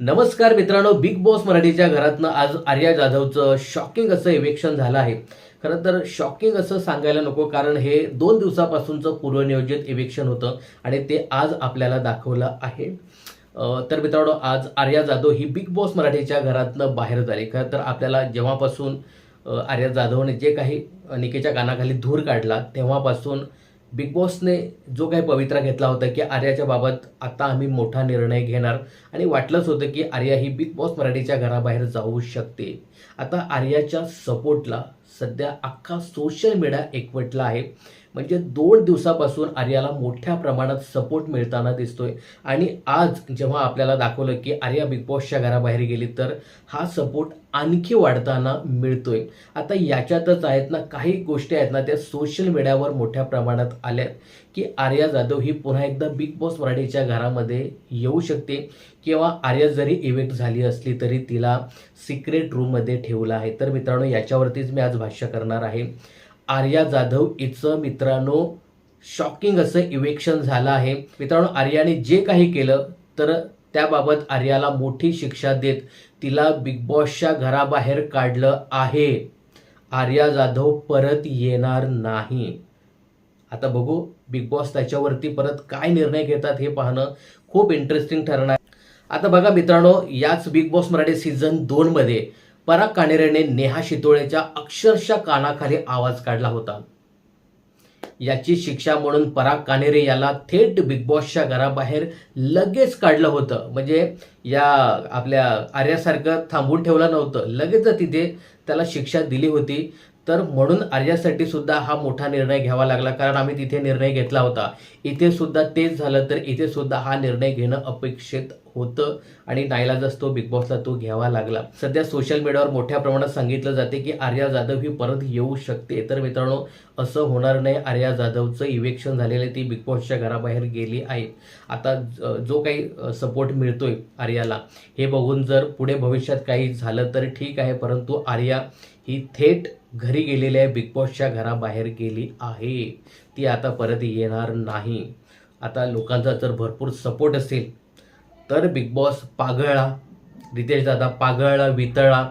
नमस्कार मित्रांनो big Boss मराठीच्या घरातनं आज आर्या जाधवचं शॉकिंग असं इव्हेक्शन झालं आहे. खरं तर शॉकिंग असं सांगायला नको कारण हे दोन दिवसापासूनचं पूर्वनियोजित इव्हेक्शन होतं आणि ते आज आपल्याला दाखवलं आहे. तर मित्रांनो आज आर्या जाधव ही बिग बॉस मराठीच्या घरातनं बाहेर झाली. खरं तर आपल्याला जेव्हापासून आर्या जाधवने जे काही निकेच्या कानाखाली धूर काढला तेव्हापासून बिग बॉसने जो काही पवित्रा घेतला होता की आर्याच्या बाबत आता आम्ही मोठा निर्णय घेणार. आणि वाटलंच होतं की आर्या ही बिग बॉस मराठीच्या घराबाहेर जाऊ शकते. आता आर्याच्या सपोर्टला सध्या अख्खा सोशल मीडिया एकवटला आहे. म्हणजे दोन दिवसापासून आर्याला मोठ्या प्रमाणात सपोर्ट मिळताना दिसतोय. आणि आज जेव्हा आपल्याला दाखवलं की आर्या बिग बॉसच्या घराबाहेर गेली तर हा सपोर्ट आणखी वाढताना मिळतोय. आता याच्यातच आहेत ना काही गोष्टी आहेत ना त्या सोशल मीडियावर मोठ्या प्रमाणात आल्यात की आर्या जाधव ही पुन्हा एकदा बिग बॉस मराठीच्या घरामध्ये येऊ शकते. किंवा आर्या जरी इव्हेक्ट झाली असली तरी तिला सिक्रेट रूममध्ये ठेवलं आहे. तर मित्रांनो याच्यावरतीच मी आज भाष्य करणार आहे. आर्या जाधव हिचं मित्रांनो शॉकिंग असं इव्हेक्शन झालं आहे. मित्रांनो आर्याने जे काही केलं तर त्याबाबत आर्याला मोठी शिक्षा देत तिला बिग बॉसच्या घराबाहेर काढलं आहे. आर्या जाधव परत येणार नाही. आता बघू बिग बॉस त्याच्यावरती परत काय निर्णय घेतात हे पाहणं खूप इंटरेस्टिंग ठरणार आता बघा मित्रांनो याच बिग बॉस मराठी सीझन दोन मध्ये पराग काणेरेने नेहा शितोळेच्या अक्षरशः कानाखाली आवाज काढला होता. याची शिक्षा म्हणून पराग कानेरे याला थेट बिग बॉसच्या घराबाहेर लगेच काढलं होतं. म्हणजे या आपल्या आर्यासारखं थांबून ठेवलं नव्हतं. लगेच तिथे त्याला शिक्षा दिली होती. तर म्हणून आर्यासाठी सुद्धा हा मोठा निर्णय घ्यावा लागला कारण आम्ही तिथे निर्णय घेतला होता. इथे सुद्धा तेच झालं तर इथे सुद्धा हा निर्णय घेणं अपेक्षित होतं. आणि नाईलाजच तो बिग बॉसला तो घ्यावा लागला. सध्या सोशल मीडियावर मोठ्या प्रमाणात सांगितलं जाते की आर्या जाधव ही परत येऊ शकते. तर मित्रांनो असं होणार नाही. आर्या जाधवचं इव्हेक्शन झालेलं आहे. ती बिग बॉसच्या घराबाहेर गेली आहे. आता जो काही सपोर्ट मिळतोय आर्याला हे बघून जर पुढे भविष्यात काही झालं तर ठीक आहे. परंतु आर्या ही थेट घरी गेलेली आहे बिग बॉसच्या घराबाहेर गेली आहे. ती आता परत येणार नाही. आता लोकांचा जर भरपूर सपोर्ट असेल तर बिग बॉस पागळला रितेश दादा पागळला वितळला.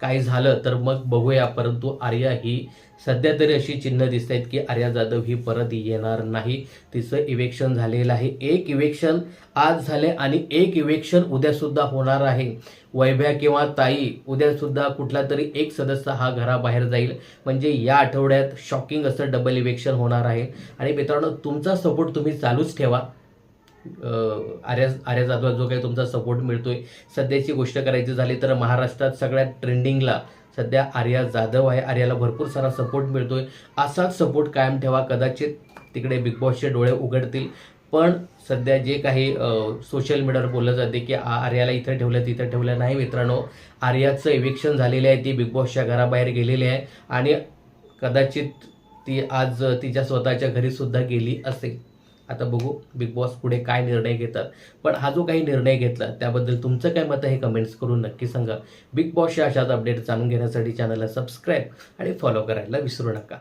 काय झालं तर मग बघूया परंतु आर्या ही सध्या तरी अशी चिन्ह दिसत आहेत की आर्या जाधव ही परत येणार नाही. तिचं इव्हेक्शन झालेलं आहे. एक इव्हेक्शन आज झाले आणि एक इव्हेक्शन उद्यासुद्धा होणार आहे. वैभ्या किंवा ताई उद्यासुद्धा कुठला तरी एक सदस्य हा घराबाहेर जाईल. म्हणजे या आठवड्यात शॉकिंग असं डबल इव्हेक्शन होणार आहे. आणि मित्रांनो तुमचा सपोर्ट तुम्ही चालूच ठेवा. आर्या आर्या जाधव जो काही तुमचा सपोर्ट मिळतोय सध्याची गोष्ट करायची झाली तर महाराष्ट्रात सगळ्यात ट्रेंडिंगला सध्या आर्या जाधव आहे. आर्याला भरपूर सारा सपोर्ट मिळतोय. असाच सपोर्ट कायम ठेवा. कदाचित तिकडे बिग बॉसचे डोळे उघडतील. पण सध्या जे काही सोशल मीडियावर बोललं जाते की आर्याला इथं ठेवलं तिथं ठेवलं नाही मित्रांनो. आर्याचं इव्हेक्शन झालेलं आहे. ती बिग बॉसच्या घराबाहेर गेलेली आहे. आणि कदाचित ती आज तिच्या स्वतःच्या घरीसुद्धा गेली असेल. आता बघू बिग बॉस पुढे काय निर्णय घेतात. पण हा जो काही निर्णय घेतला त्याबद्दल तुमचं काय मत आहे हे कमेंट्स करून नक्की सांगा. बिग बॉसच्या अशाच अपडेट जाणून घेण्यासाठी चॅनलला सबस्क्राईब आणि फॉलो करायला विसरू नका.